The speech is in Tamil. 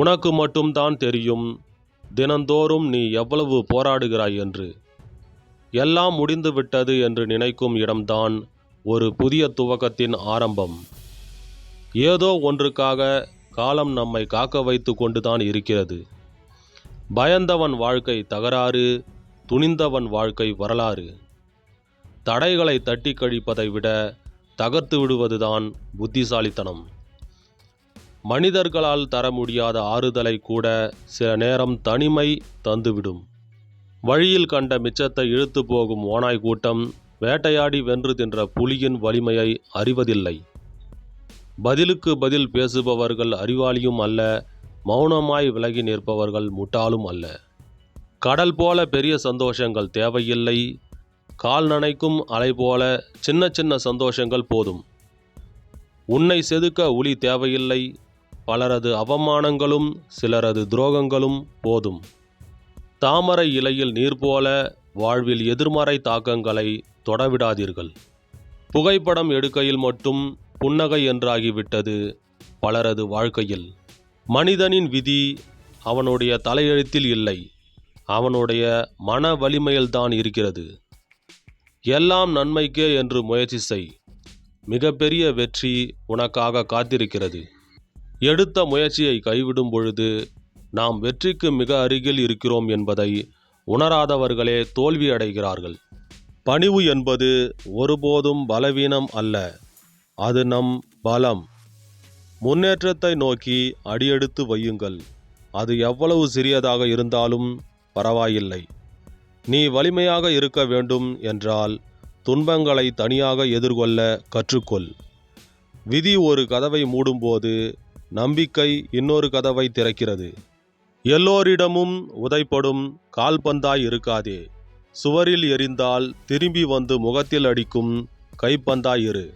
உனக்கு மட்டும்தான் தெரியும். தினந்தோறும் நீ எவ்வளவு போராடுகிறாய் என்று. எல்லாம் முடிந்துவிட்டது என்று நினைக்கும் இடம்தான் ஒரு புதிய துவக்கத்தின் ஆரம்பம். ஏதோ ஒன்றுக்காக காலம் நம்மை காக்க வைத்து கொண்டுதான் இருக்கிறது. பயந்தவன் வாழ்க்கை தகராறு துணிந்தவன் வாழ்க்கை வரலாறு. தடைகளை தட்டி கழிப்பதை விட தகர்த்து விடுவதுதான் புத்திசாலித்தனம். மனிதர்களால் தர முடியாத ஆறுதலை கூட சில நேரம் தனிமை தந்துவிடும். வழியில் கண்ட மிச்சத்தை இழுத்து போகும் ஓநாய் கூட்டம் வேட்டையாடி வென்று தின்ற புலியின் வலிமையை அறிவதில்லை. பதிலுக்கு பதில் பேசுபவர்கள் அறிவாளியும் அல்ல மௌனமாய் விலகி நிற்பவர்கள் முட்டாளும் அல்ல. கடல் போல பெரிய சந்தோஷங்கள் தேவையில்லை. கால் நனைக்கும் அலை போல சின்ன சின்ன சந்தோஷங்கள் போதும். உன்னை செதுக்க உளி தேவையில்லை. பலரது அவமானங்களும் சிலரது துரோகங்களும் போதும். தாமரை இலையில் நீர் போல வாழ்வில் எதிர்மறை தாக்கங்களை தொடவிடாதீர்கள். புகைப்படம் எடுக்கையில் மட்டும் புன்னகை என்றாகிவிட்டது பலரது வாழ்க்கையில். மனிதனின் விதி அவனுடைய தலையெழுத்தில் இல்லை. அவனுடைய மன வலிமையில்தான் இருக்கிறது. எல்லாம் நன்மைக்கே என்று முயற்சி செய். மிகப்பெரிய வெற்றி உனக்காக காத்திருக்கிறது. எடுத்த முயற்சியை கைவிடும் பொழுது நாம் வெற்றிக்கு மிக அருகில் இருக்கிறோம் என்பதை உணராதவர்களே தோல்வி அடைகிறார்கள். பணிவு என்பது ஒருபோதும் பலவீனம் அல்ல அது நம் பலம். முன்னேற்றத்தை நோக்கி அடியெடுத்து வையுங்கள். அது எவ்வளவு சிறியதாக இருந்தாலும் பரவாயில்லை. நீ வலிமையாக இருக்க வேண்டும் என்றால் துன்பங்களை தனியாக எதிர்கொள்ள கற்றுக்கொள். விதி ஒரு கதவை மூடும்போது நம்பிக்கை இன்னொரு கதவை திறக்கிறது. எல்லோரிடமும் உதைப்படும் கால்பந்தாய் இருக்காதே. சுவரில் எரிந்தால் திரும்பி வந்து முகத்தில் அடிக்கும் கைப்பந்தாய் இரு.